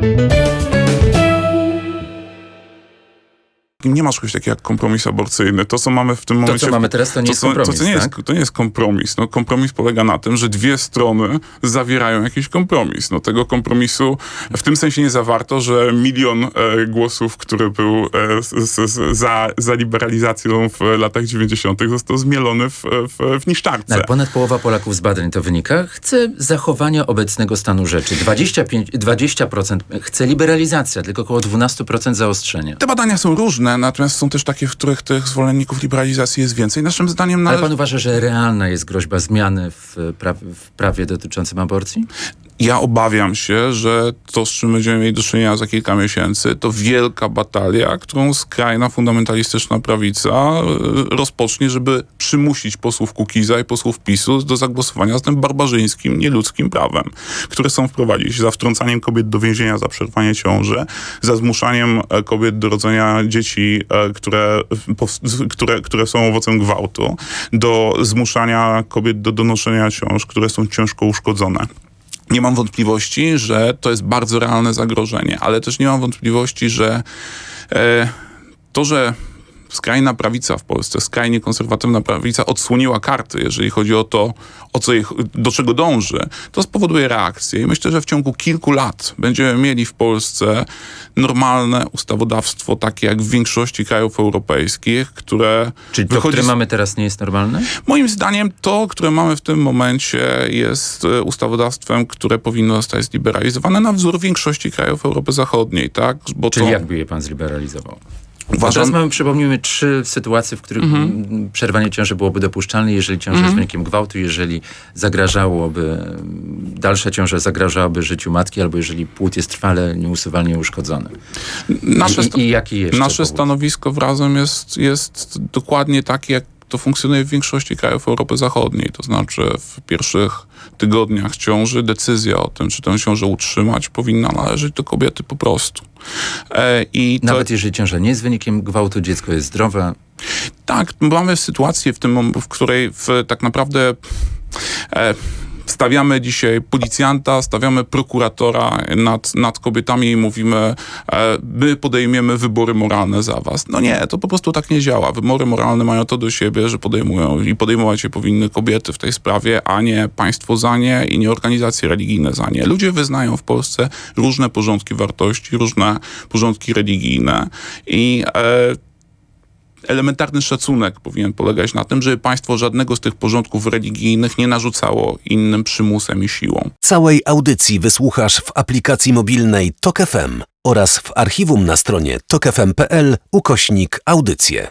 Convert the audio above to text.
thank you Nie ma czegoś takiego jak kompromis aborcyjny. To, co mamy w tym momencie... co mamy teraz, to nie jest są- kompromis, to, nie tak? jest, to nie jest kompromis. No, kompromis polega na tym, że dwie strony zawierają jakiś kompromis. No, tego kompromisu w tym sensie nie zawarto, że milion e, głosów, który był e, s, s, za, za liberalizacją w latach 90. został zmielony w, w, w niszczarce. No, ale ponad połowa Polaków z badań to wynika, chce zachowania obecnego stanu rzeczy. 25, 20% chce liberalizacja, tylko około 12% zaostrzenia. Te badania są różne, natomiast są też takie, w których tych zwolenników liberalizacji jest więcej. Naszym zdaniem Ale należy... pan uważa, że realna jest groźba zmiany w, pra w prawie dotyczącym aborcji? Ja obawiam się, że to, z czym będziemy mieli do czynienia za kilka miesięcy, to wielka batalia, którą skrajna fundamentalistyczna prawica e, rozpocznie, żeby przymusić posłów Kukiza i posłów PiSu do zagłosowania za tym barbarzyńskim, nieludzkim prawem, które chcą wprowadzić za wtrącaniem kobiet do więzienia za przerwanie ciąży, za zmuszaniem e, kobiet do rodzenia dzieci, e, które, które, które są owocem gwałtu, do zmuszania kobiet do donoszenia ciąż, które są ciężko uszkodzone. Nie mam wątpliwości, że to jest bardzo realne zagrożenie, ale też nie mam wątpliwości, że e, to, że skrajna prawica w Polsce, skrajnie konserwatywna prawica odsłoniła karty, jeżeli chodzi o to, o co ich, do czego dąży, to spowoduje reakcję. I myślę, że w ciągu kilku lat będziemy mieli w Polsce normalne ustawodawstwo, takie jak w większości krajów europejskich, które Czyli to, które z- mamy teraz nie jest normalne? Moim zdaniem to, które mamy w tym momencie jest e, ustawodawstwem, które powinno zostać zliberalizowane na wzór większości krajów Europy Zachodniej, tak? Bo Czyli to jak by je pan zliberalizował? Uważam, teraz mamy, przypomnijmy, trzy sytuacje, w których mm, przerwanie ciąży byłoby dopuszczalne, jeżeli ciąża jest wynikiem gwałtu, jeżeli zagrażałoby, dalsza ciąża zagrażałaby życiu matki, albo jeżeli płód jest trwale nieusuwalnie uszkodzony. nasze, i, i jaki jeszcze nasze powód? stanowisko w razem jest, jest dokładnie takie, jak to funkcjonuje w większości krajów Europy Zachodniej. To znaczy w pierwszych tygodniach ciąży decyzja o tym, czy tę ciążę utrzymać, powinna należeć do kobiety po prostu. E, I to, Nawet jeżeli ciąża nie jest wynikiem gwałtu, dziecko jest zdrowe, Tak, mamy sytuację w tym, w której w, tak naprawdę e, stawiamy dzisiaj policjanta, stawiamy prokuratora nad, nad kobietami i mówimy, e, my podejmiemy wybory moralne za was. No nie, to po prostu tak nie działa. Wybory moralne mają to do siebie, że podejmują i podejmować je powinny kobiety w tej sprawie, a nie państwo za nie i nie organizacje religijne za nie. Ludzie wyznają w Polsce różne porządki wartości, różne porządki religijne i e, elementarny szacunek powinien polegać na tym, żeby państwo żadnego z tych porządków religijnych nie narzucało innym przymusem i siłą. Całej audycji wysłuchasz w aplikacji mobilnej Tok FM oraz w archiwum na stronie tokefm.pl ukośnik audycje.